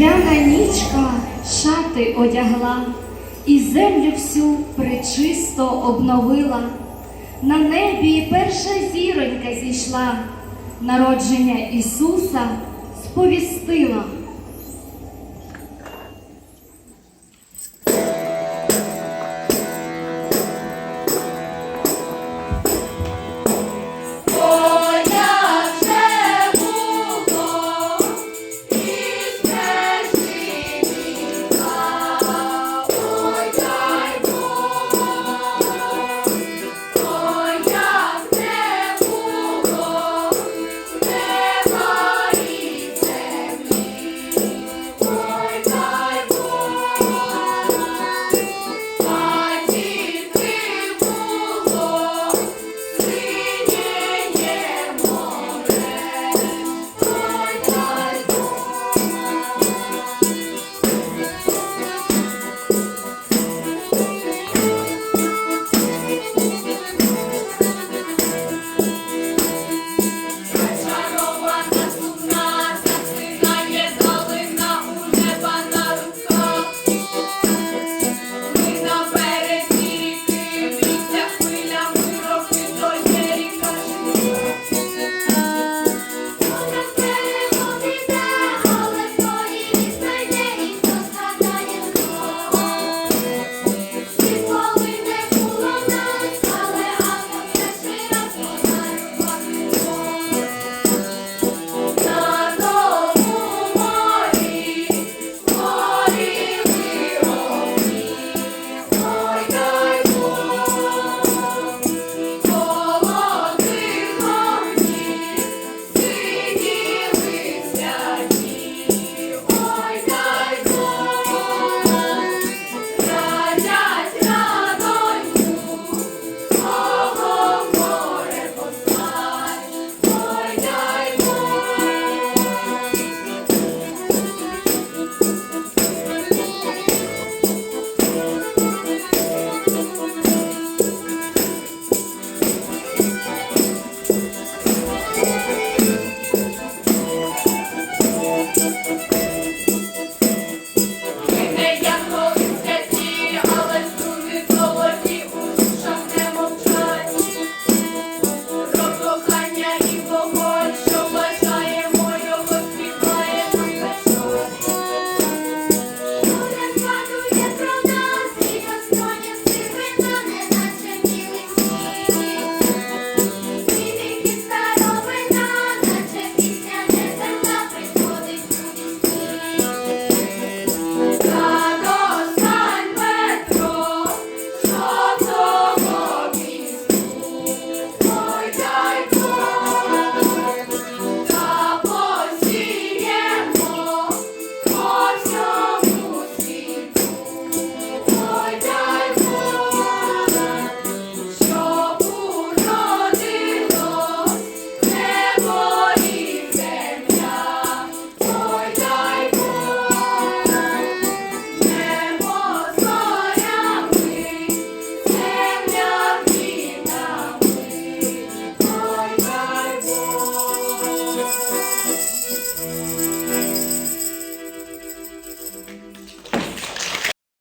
Різдвяна нічка шати одягла, і землю всю причисто обновила. На небі перша зіронька зійшла, народження Ісуса сповістила.